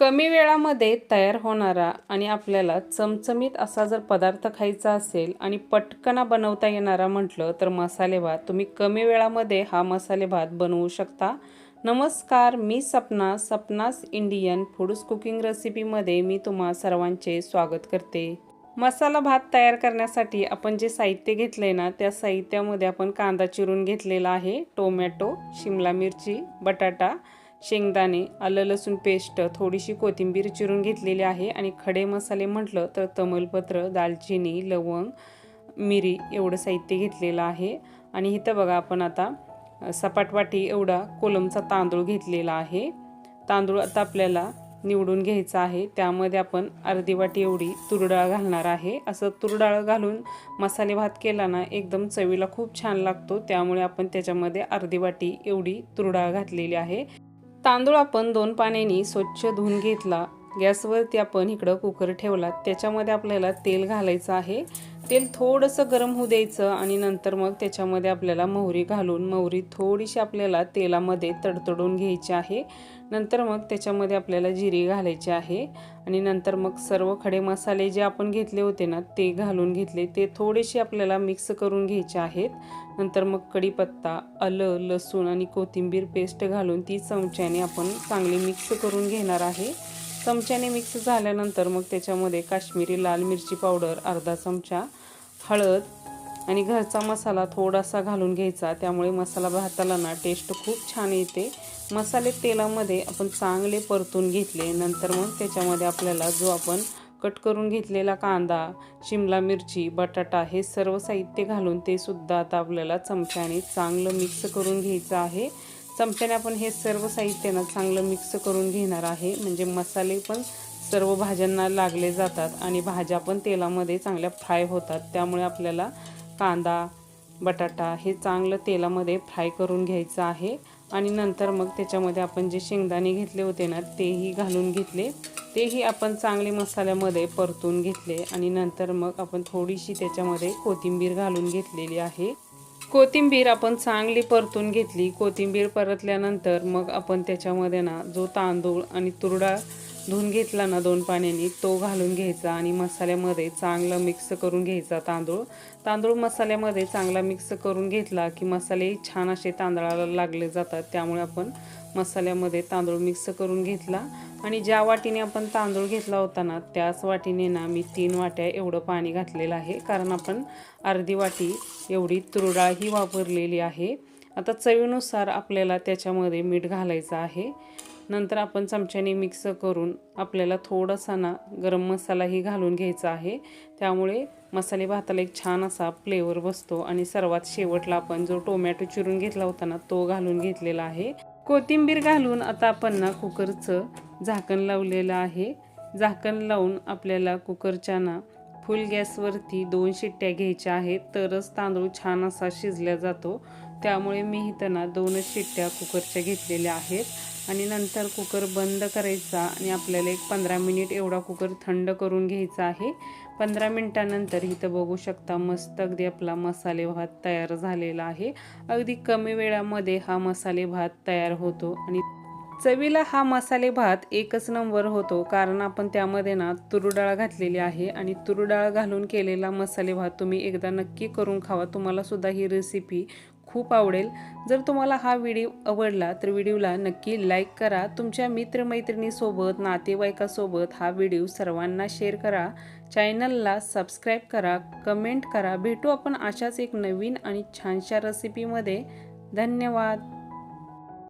कमी वेळामध्ये तयार होणारा आणि आपल्याला चमचमीत असा जर पदार्थ खायचा असेल आणि पटकना बनवता येणारा म्हटलं तर मसाले भात. तुम्ही कमी वेळामध्ये हा मसाले भात बनवू शकता. नमस्कार मी Sapna Sapna's Indian foods cooking रेसिपीमध्ये मी तुम्हा सर्वांचे स्वागत करते. मसाला भात तयार करण्यासाठी आपण जे साहित्य घेतले ना त्या साहित्यामध्ये आपण कांदा चिरून घेतलेला आहे टोमॅटो शिमला मिरची बटाटा शेंगदाणे आलं लसूण पेस्ट थोडीशी कोथिंबीर चिरून घेतलेली आहे आणि खडे मसाले म्हटलं तर तमलपत्र दालचिनी लवंग मिरी एवढं साहित्य घेतलेलं आहे. आणि इथं बघा आपण आता सपाटवाटी एवढा कोलमचा तांदूळ घेतलेला आहे. तांदूळ आता आपल्याला निवडून घ्यायचा आहे. त्यामध्ये आपण अर्धी वाटी एवढी तुरडाळ घालणार आहे. असं तुरडाळ घालून मसाले भात केला ना एकदम चवीला खूप छान लागतो. त्यामुळे आपण त्याच्यामध्ये अर्धी वाटी एवढी तुरडाळ घातलेली आहे. तांदूळ आपण दोन पाण्याने स्वच्छ धुवून घेतला. गॅसवरती आपण इकडं कुकर ठेवला त्याच्यामध्ये आपल्याला तेल घालायचं आहे. तेल थोडंसं गरम होऊ द्यायचं आणि नंतर मग त्याच्यामध्ये आपल्याला मोहरी घालून मोहरी थोडीशी आपल्याला तेलामध्ये तडतडून घ्यायची आहे. नंतर मग त्याच्यामध्ये आपल्याला जिरी घालायची आहे. आणि नंतर मग सर्व खडे मसाले जे आपण घेतले होते ना ते घालून घेतले. ते थोडेसे आपल्याला मिक्स करून घ्यायचे आहेत. नंतर मग कढीपत्ता आलं लसूण आणि कोथिंबीर पेस्ट घालून ती चमच्याने आपण चांगली मिक्स करून घेणार आहे. चमच्याने मिक्स झाल्यानंतर मग त्याच्यामध्ये काश्मीरी लाल मिरची पावडर अर्धा चमचा हळद आणि घरचा मसाला थोडासा घालून घ्यायचा. त्यामुळे मसाला भाताला ना टेस्ट खूप छान येते. मसाले तेलामध्ये आपण चांगले परतून घेतले. नंतर मग त्याच्यामध्ये आपल्याला जो आपण कट करून घेतलेला कांदा शिमला मिरची बटाटा हे सर्व साहित्य घालून ते सुद्धा आता आपल्याला चमच्याने चांगलं मिक्स करून घ्यायचं आहे. चमच्याने आपण हे सर्व साहित्य ना चांगलं मिक्स करून घेणार आहे. म्हणजे मसाले पण सर्व भाज्यांना लागले जातात आणि भाज्या पण तेलामध्ये चांगल्या फ्राय होतात. त्यामुळे आपल्याला कांदा बटाटा हे चांगलं तेलामध्ये फ्राय करून घ्यायचं आहे. आणि नंतर मग त्याच्यामध्ये आपण जे शेंगदाणे घेतले होते ना तेही घालून घेतले. तेही आपण चांगले मसाल्यामध्ये परतून घेतले. आणि नंतर मग आपण थोडीशी त्याच्यामध्ये कोथिंबीर घालून घेतलेली आहे. कोथिंबीर आपण चांगली परतून घेतली. कोथिंबीर परतल्यानंतर मग आपण त्याच्यामध्ये ना जो तांदूळ आणि तुरडा धुवून घेतला ना दोन पाण्याने तो घालून घ्यायचा आणि मसाल्यामध्ये चांगला मिक्स करून घ्यायचा तांदूळ. तांदूळ मसाल्यामध्ये चांगला मिक्स करून घेतला की मसाले छान असे तांदळाला लागले जातात. त्यामुळे आपण मसाल्यामध्ये तांदूळ मिक्स करून घेतला. आणि ज्या वाटीने आपण तांदूळ घेतला होता ना त्याच वाटीने ना मी तीन वाट्या एवढं पाणी घातलेलं आहे. कारण आपण अर्धी वाटी एवढी तुरडाळ ही वापरलेली आहे. आता चवीनुसार आपल्याला त्याच्यामध्ये मीठ घालायचं आहे. नंतर आपण चमच्याने मिक्स करून आपल्याला थोडासा ना गरम मसालाही घालून घ्यायचा आहे. त्यामुळे मसाले भाताला एक छान असा फ्लेवर बसतो आणि सर्वात शेवटला आपण जो टोमॅटो चिरून घेतला होता ना तो घालून घेतलेला आहे. कोथिंबीर घालून आता आपण ना कुकरचं झाकण लावलेलं आहे. झाकण लावून आपल्याला कुकरच्या ना फुल गॅसवरती दोन शिट्ट्या घ्यायच्या आहेत. तरच तांदूळ छान असा शिजला जातो. त्यामुळे मी इथं ना दोनच शिट्ट्या कुकरच्या घेतलेल्या आहेत. आणि नंतर कुकर बंद करायचा आणि आपल्याला एक पंधरा मिनिट एवढा कुकर थंड करून घ्यायचा आहे. पंधरा मिनटानंतर इथं बघू शकता मस्त अगदी आपला मसाले भात तयार झालेला आहे. अगदी कमी वेळामध्ये हा मसाले भात तयार होतो आणि चवीला हा मसाले भात एकच नंबर होतो कारण आपण त्यामध्ये ना तुरडाळ घातलेली आहे आणि तुरडाळ घालून केलेला मसाले भात तुम्ही एकदा नक्की करून खावा. तुम्हाला सुद्धा ही रेसिपी खूप आवडेल. जर तुम्हाला हा व्हिडिओ आवडला तर व्हिडिओला नक्की लाईक करा. तुमच्या मित्रमैत्रिणीसोबत नातेवाईकासोबत हा व्हिडिओ सर्वांना शेअर करा. चॅनलला सबस्क्राईब करा कमेंट करा. भेटू आपण अशाच एक नवीन आणि छानशा रेसिपीमध्ये धन्यवाद.